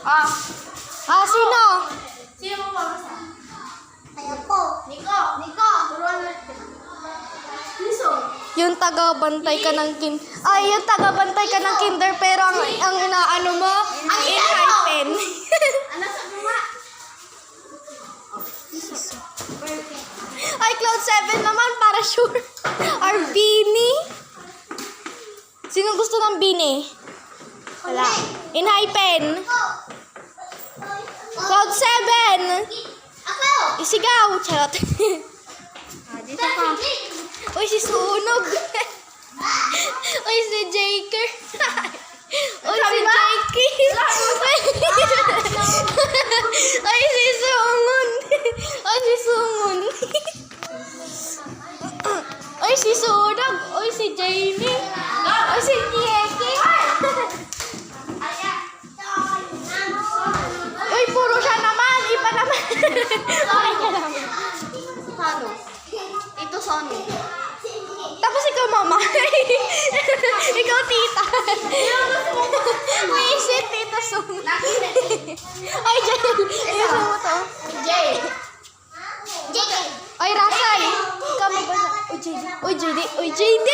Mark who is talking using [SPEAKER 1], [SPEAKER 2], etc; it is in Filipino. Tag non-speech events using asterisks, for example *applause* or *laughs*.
[SPEAKER 1] Ah,
[SPEAKER 2] Ah, sino?
[SPEAKER 1] sino mo babasa?
[SPEAKER 3] Ay, ako.
[SPEAKER 1] Nico! Nico! Turuan mo. Liso.
[SPEAKER 2] Yung taga-bantay ka ng kin... Ay, yung taga-bantay ka ng kinder pero ang, ang inaano mo,
[SPEAKER 1] Ang
[SPEAKER 2] in
[SPEAKER 1] inaano?
[SPEAKER 2] hyphen.
[SPEAKER 1] Ano *laughs* sa bunga?
[SPEAKER 2] Ay, Cloud 7 naman, para sure. Or Beanie. Sino gusto ng Beanie? Wala. In hyphen. Cloud 7.
[SPEAKER 3] Ako!
[SPEAKER 2] Isigaw. Charot.
[SPEAKER 1] Ah, dito ka. *laughs*
[SPEAKER 2] Uy, si Sunog. *laughs* Uy, si Jaker. *laughs* Uy, si Jakey. Uy, si Sungun. Uy, si Sungun. Uy, si Sunog. Uy, si Jamie. Uy, si
[SPEAKER 1] Paano? Ito Sony.
[SPEAKER 2] Tapos ikaw, mama. *laughs* ikaw, tita. *laughs* May shit, tita Sung. Ay, Jel. Ayusin mo to.
[SPEAKER 1] Jay.
[SPEAKER 2] Ay, Rasay. Ikaw magbasa. Uy, JD. Uy, JD. Uy, JD.